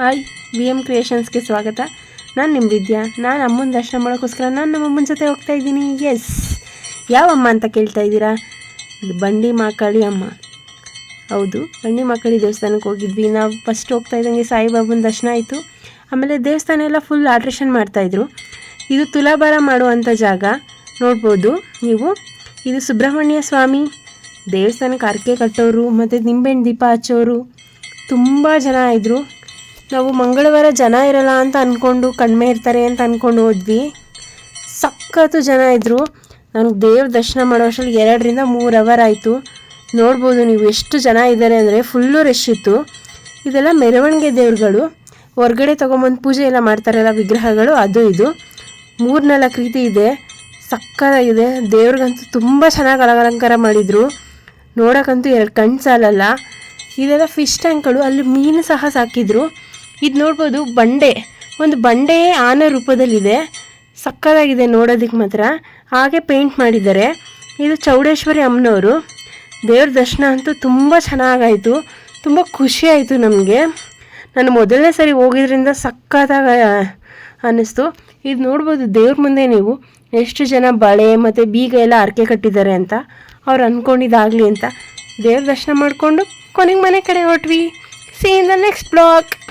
Hi B M ಕ್ರಿಯೇಷನ್ಸ್ಗೆ ಸ್ವಾಗತ. ನಾನು ನಿಮ್ಮ ವಿದ್ಯಾ. ನಾನು ಅಮ್ಮನ ದರ್ಶನ ಮಾಡೋಕ್ಕೋಸ್ಕರ ನಾನು ನಮ್ಮ ಅಮ್ಮನ ಜೊತೆ ಹೋಗ್ತಾ ಇದ್ದೀನಿ. ಎಸ್ ಯಾವ ಅಮ್ಮ ಅಂತ ಕೇಳ್ತಾ ಇದ್ದೀರಾ? ಬಂಡಿ ಮಾಕಾಳಿ ಅಮ್ಮ. ಹೌದು, ಬಂಡಿ ಮಾಕಾಳಿ ದೇವಸ್ಥಾನಕ್ಕೆ ಹೋಗಿದ್ವಿ. ನಾವು ಫಸ್ಟ್ ಹೋಗ್ತಾ ಇದ್ದಂಗೆ ಸಾಯಿಬಾಬನ ದರ್ಶನ ಆಯಿತು. ಆಮೇಲೆ ದೇವಸ್ಥಾನ ಎಲ್ಲ ಫುಲ್ ಆಲ್ಟ್ರೇಷನ್ ಮಾಡ್ತಾಯಿದ್ರು ಇದು ತುಲಾಭಾರ ಮಾಡುವಂಥ ಜಾಗ. ನೋಡ್ಬೋದು ನೀವು. ಇದು ಸುಬ್ರಹ್ಮಣ್ಯ ಸ್ವಾಮಿ. ದೇವಸ್ಥಾನಕ್ಕೆ ಅರ್ಕೆ ಕಟ್ಟೋರು, ಮತ್ತು ನಿಂಬೆಹಣ್ಣು ದೀಪ ಹಚ್ಚೋರು. ತುಂಬ ಜನ ಇದ್ದರು ನಾವು ಮಂಗಳವಾರ ಜನ ಇರಲ್ಲ ಅಂತ ಅಂದ್ಕೊಂಡು ಕಣ್ಮೆ ಇರ್ತಾರೆ ಅಂತ ಅಂದ್ಕೊಂಡು ಹೋದ್ವಿ. ಸಖತ್ತು ಜನ ಇದ್ದರು ನನಗೆ ದೇವ್ರ ದರ್ಶನ ಮಾಡೋ ಅಷ್ಟರಲ್ಲಿ ಎರಡರಿಂದ ಮೂರು ಅವರ್ ಆಯಿತು. ನೋಡ್ಬೋದು ನೀವು ಎಷ್ಟು ಜನ ಇದ್ದಾರೆ ಅಂದರೆ ಫುಲ್ಲು ರಶ್ ಇತ್ತು. ಇದೆಲ್ಲ ಮೆರವಣಿಗೆ ದೇವ್ರುಗಳು. ಹೊರ್ಗಡೆ ತೊಗೊಂಬಂದು ಪೂಜೆ ಎಲ್ಲ ಮಾಡ್ತಾರಲ್ಲ ವಿಗ್ರಹಗಳು, ಅದು ಇದು. ಮೂರ್ನಾಲ್ಕು ರೀತಿ ಇದೆ. ಸಕ್ಕತ್ತಾಗಿದೆ. ದೇವ್ರಿಗಂತೂ ತುಂಬ ಚೆನ್ನಾಗಿ ಅಲಂಕಾರ ಮಾಡಿದರು. ನೋಡೋಕ್ಕಂತೂ ಎರಡು ಕಣ್ಣು ಸಾಲಲ್ಲ. ಇದೆಲ್ಲ ಫಿಶ್ ಟ್ಯಾಂಕ್ಗಳು ಅಲ್ಲಿ ಮೀನು ಸಹ ಸಾಕಿದ್ರು. ಇದು ನೋಡ್ಬೋದು ಬಂಡೆ. ಒಂದು ಬಂಡೆ ಆನೆ ರೂಪದಲ್ಲಿದೆ. ಸಕ್ಕತ್ತಾಗಿದೆ ನೋಡೋದಕ್ಕೆ ಮಾತ್ರ. ಹಾಗೆ ಪೇಂಟ್ ಮಾಡಿದ್ದಾರೆ. ಇದು ಚೌಡೇಶ್ವರಿ ಅಮ್ಮನವರು. ದೇವ್ರ ದರ್ಶನ ಅಂತೂ ತುಂಬ ಚೆನ್ನಾಗಾಯಿತು. ತುಂಬ ಖುಷಿ ಆಯಿತು ನಮಗೆ. ನಾನು ಮೊದಲನೇ ಸರಿ ಹೋಗಿದ್ರಿಂದ ಸಕ್ಕತ್ತಾಗ ಅನ್ನಿಸ್ತು. ಇದು ನೋಡ್ಬೋದು ದೇವ್ರ ಮುಂದೆ ನೀವು. ಎಷ್ಟು ಜನ ಬಳೆ ಮತ್ತು ಬೀಗ ಎಲ್ಲ ಅರ್ಕೆ ಕಟ್ಟಿದ್ದಾರೆ ಅಂತ. ಅವ್ರು ಅಂದ್ಕೊಂಡಿದ್ದಾಗಲಿ ಅಂತ. ದೇವ್ರ ದರ್ಶನ ಮಾಡಿಕೊಂಡು ಕೊನೆಗೆ ಮನೆ ಕಡೆ ಹೊಟ್ವಿ see in the next blog